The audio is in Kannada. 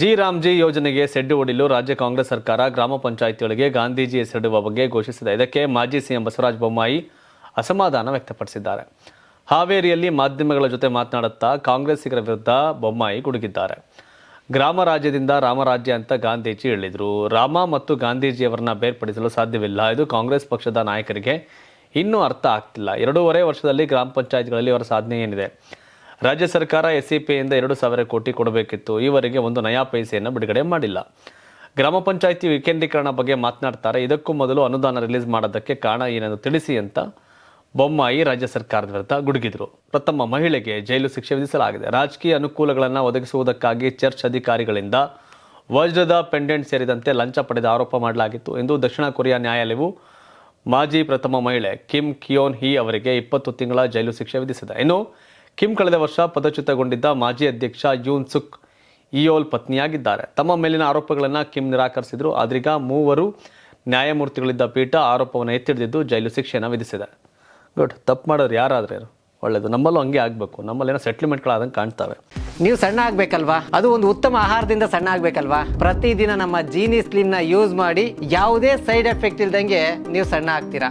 ಜಿ ರಾಮ್ಜಿ ಯೋಜನೆಗೆ ಸೆಡ್ಡು ಹೊಡಿಲು ರಾಜ್ಯ ಕಾಂಗ್ರೆಸ್ ಸರ್ಕಾರ ಗ್ರಾಮ ಪಂಚಾಯಿತಿಯೊಳಗೆ ಗಾಂಧೀಜಿ ಹೆಸರಿಡುವ ಬಗ್ಗೆ ಘೋಷಿಸಿದೆ ಇದಕ್ಕೆ ಮಾಜಿ ಸಿಎಂ ಬಸವರಾಜ ಬೊಮ್ಮಾಯಿ ಅಸಮಾಧಾನ ವ್ಯಕ್ತಪಡಿಸಿದ್ದಾರೆ. ಹಾವೇರಿಯಲ್ಲಿ ಮಾಧ್ಯಮಗಳ ಜೊತೆ ಮಾತನಾಡುತ್ತಾ ಕಾಂಗ್ರೆಸ್ಸಿಗರ ವಿರುದ್ಧ ಬೊಮ್ಮಾಯಿ ಗುಡುಗಿದ್ದಾರೆ. ಗ್ರಾಮ ರಾಜ್ಯದಿಂದ ರಾಮರಾಜ್ಯ ಅಂತ ಗಾಂಧೀಜಿ ಹೇಳಿದರು. ರಾಮ ಮತ್ತು ಗಾಂಧೀಜಿಯವರನ್ನ ಬೇರ್ಪಡಿಸಲು ಸಾಧ್ಯವಿಲ್ಲ. ಇದು ಕಾಂಗ್ರೆಸ್ ಪಕ್ಷದ ನಾಯಕರಿಗೆ ಇನ್ನೂ ಅರ್ಥ ಆಗ್ತಿಲ್ಲ. ಎರಡೂವರೆ ವರ್ಷದಲ್ಲಿ ಗ್ರಾಮ ಪಂಚಾಯತ್ಗಳಲ್ಲಿ ಅವರ ಸಾಧನೆ ಏನಿದೆ? ರಾಜ್ಯ ಸರ್ಕಾರ ಎಸ್ಸಿಪಿಯಿಂದ ಎರಡು ಸಾವಿರ ಕೋಟಿ ಕೊಡಬೇಕಿತ್ತು. ಈವರೆಗೆ ಒಂದು ನಯಾ ಪೈಸೆಯನ್ನು ಬಿಡುಗಡೆ ಮಾಡಿಲ್ಲ. ಗ್ರಾಮ ಪಂಚಾಯಿತಿ ವಿಕೇಂದ್ರೀಕರಣ ಬಗ್ಗೆ ಮಾತನಾಡ್ತಾರೆ. ಇದಕ್ಕೂ ಮೊದಲು ಅನುದಾನ ರಿಲೀಸ್ ಮಾಡೋದಕ್ಕೆ ಕಾರಣ ಏನೆಂದು ತಿಳಿಸಿ ಅಂತ ಬೊಮ್ಮಾಯಿ ರಾಜ್ಯ ಸರ್ಕಾರದ ವಿರುದ್ಧ ಗುಡುಗಿದ್ರು. ಪ್ರಥಮ ಮಹಿಳೆಗೆ ಜೈಲು ಶಿಕ್ಷೆ ವಿಧಿಸಲಾಗಿದೆ. ರಾಜಕೀಯ ಅನುಕೂಲಗಳನ್ನು ಒದಗಿಸುವುದಕ್ಕಾಗಿ ಚರ್ಚ್ ಅಧಿಕಾರಿಗಳಿಂದ ವಜ್ರದ ಪೆಂಡೆಂಟ್ ಸೇರಿದಂತೆ ಲಂಚ ಪಡೆದ ಆರೋಪ ಮಾಡಲಾಗಿತ್ತು. ಎಂದು ದಕ್ಷಿಣ ಕೊರಿಯಾ ನ್ಯಾಯಾಲಯವು ಮಾಜಿ ಪ್ರಥಮ ಮಹಿಳೆ ಕಿಮ್ ಕಿಯೋನ್ ಹಿ ಅವರಿಗೆ ಇಪ್ಪತ್ತು ತಿಂಗಳ ಜೈಲು ಶಿಕ್ಷೆ ವಿಧಿಸಿದೆ. ಇನ್ನು ಕಿಮ್ ಕಳೆದ ವರ್ಷ ಪದಚ್ಯುತಗೊಂಡಿದ್ದ ಮಾಜಿ ಅಧ್ಯಕ್ಷ ಯೂನ್ ಸುಕ್ ಇಯೋಲ್ ಪತ್ನಿಯಾಗಿದ್ದಾರೆ. ತಮ್ಮ ಮೇಲಿನ ಆರೋಪಗಳನ್ನು ಕಿಮ್ ನಿರಾಕರಿಸಿದ್ರು. ಆದ್ರೀಗ ಮೂವರು ನ್ಯಾಯಮೂರ್ತಿಗಳಿದ್ದ ಪೀಠ ಆರೋಪವನ್ನು ಎತ್ತಿಡಿದಿದ್ದು ಜೈಲು ಶಿಕ್ಷೆಯನ್ನು ವಿಧಿಸಿದೆ. ಗುಡ್. ತಪ್ಪು ಮಾಡೋರು ಯಾರಾದ್ರೆ ಒಳ್ಳೇದು. ನಮ್ಮಲ್ಲೂ ಹಂಗೆ ಆಗಬೇಕು. ನಮ್ಮಲ್ಲೇನೋ ಸೆಟ್ಲ್ಮೆಂಟ್ಗಳಾದಂಗೆ ಕಾಣ್ತವೆ. ನೀವು ಸಣ್ಣ ಆಗ್ಬೇಕಲ್ವಾ? ಅದು ಒಂದು ಉತ್ತಮ ಆಹಾರದಿಂದ ಸಣ್ಣ ಆಗಬೇಕಲ್ವಾ? ಪ್ರತಿದಿನ ನಮ್ಮ ಜೀನಿ ಸ್ಲಿಮ್ನ ಯೂಸ್ ಮಾಡಿ ಯಾವುದೇ ಸೈಡ್ ಎಫೆಕ್ಟ್ ಇಲ್ದಂಗೆ ನೀವು ಸಣ್ಣ ಆಗ್ತೀರಾ?